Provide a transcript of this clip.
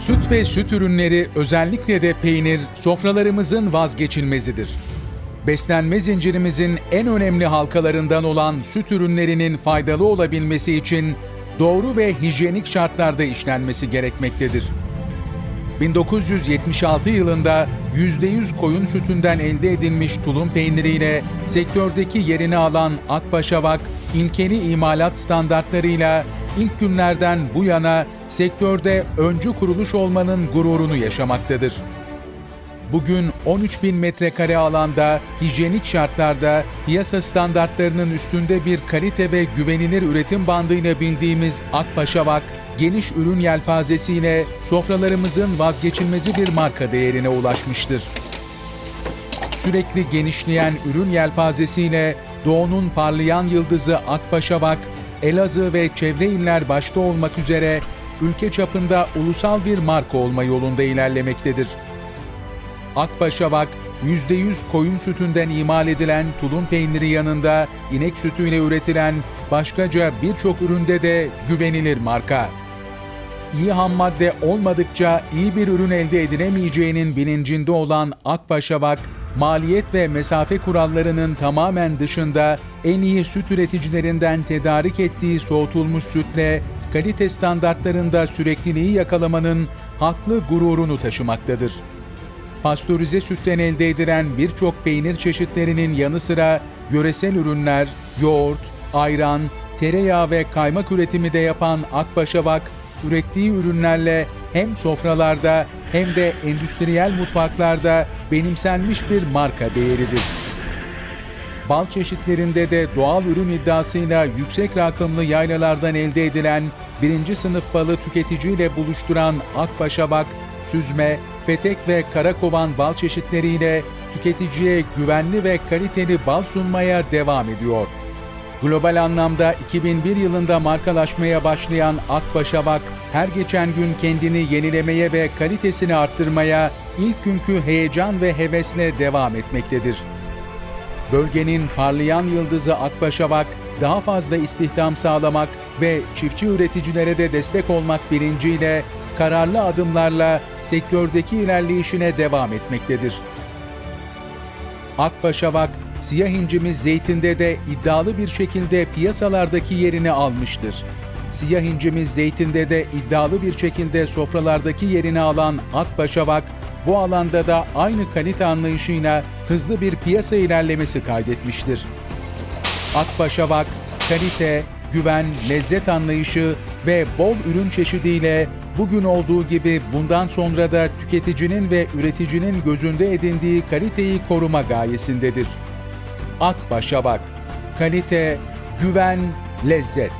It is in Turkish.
Süt ve süt ürünleri özellikle de peynir sofralarımızın vazgeçilmezidir. Beslenme zincirimizin en önemli halkalarından olan süt ürünlerinin faydalı olabilmesi için doğru ve hijyenik şartlarda işlenmesi gerekmektedir. 1976 yılında %100 koyun sütünden elde edilmiş tulum peyniriyle sektördeki yerini alan Akbaşavak, ilkeli imalat standartlarıyla ilk günlerden bu yana sektörde öncü kuruluş olmanın gururunu yaşamaktadır. Bugün 13 bin metrekare alanda, hijyenik şartlarda, piyasa standartlarının üstünde bir kalite ve güvenilir üretim bandıyla bildiğimiz Akpaşavak, geniş ürün yelpazesiyle sofralarımızın vazgeçilmezi bir marka değerine ulaşmıştır. Sürekli genişleyen ürün yelpazesiyle Doğu'nun parlayan yıldızı Akpaşavak, Elazığ ve çevre iller başta olmak üzere ülke çapında ulusal bir marka olma yolunda ilerlemektedir. Akbaşavak, %100 koyun sütünden imal edilen tulum peyniri yanında inek sütüyle üretilen başkaca birçok üründe de güvenilir marka. İyi ham madde olmadıkça iyi bir ürün elde edilemeyeceğinin bilincinde olan Akbaşavak, maliyet ve mesafe kurallarının tamamen dışında en iyi süt üreticilerinden tedarik ettiği soğutulmuş sütle kalite standartlarında sürekliliği yakalamanın haklı gururunu taşımaktadır pastörize sütten elde edilen birçok peynir çeşitlerinin yanı sıra yöresel ürünler, yoğurt, ayran, tereyağı ve kaymak üretimi de yapan Akbaşavak, ürettiği ürünlerle hem sofralarda hem de endüstriyel mutfaklarda benimsenmiş bir marka değeridir. Bal çeşitlerinde de doğal ürün iddiasıyla yüksek rakımlı yaylalardan elde edilen birinci sınıf balı tüketiciyle buluşturan Akbaşabak, süzme, petek ve karakovan bal çeşitleriyle tüketiciye güvenli ve kaliteli bal sunmaya devam ediyor. Global anlamda 2001 yılında markalaşmaya başlayan Akbaşabak, her geçen gün kendini yenilemeye ve kalitesini arttırmaya ilk günkü heyecan ve hevesle devam etmektedir. Bölgenin parlayan yıldızı Akbaşavak, daha fazla istihdam sağlamak ve çiftçi üreticilere de destek olmak bilinciyle kararlı adımlarla sektördeki ilerleyişine devam etmektedir. Akbaşavak, siyah incimiz zeytinde de iddialı bir şekilde piyasalardaki yerini almıştır. Siyah incimiz zeytinde de iddialı bir şekilde sofralardaki yerini alan Akbaşavak, bu alanda da aynı kalite anlayışıyla hızlı bir piyasa ilerlemesi kaydetmiştir. Akbaşavak, kalite, güven, lezzet anlayışı ve bol ürün çeşidiyle bugün olduğu gibi bundan sonra da tüketicinin ve üreticinin gözünde edindiği kaliteyi koruma gayesindedir. Akbaşavak, kalite, güven, lezzet.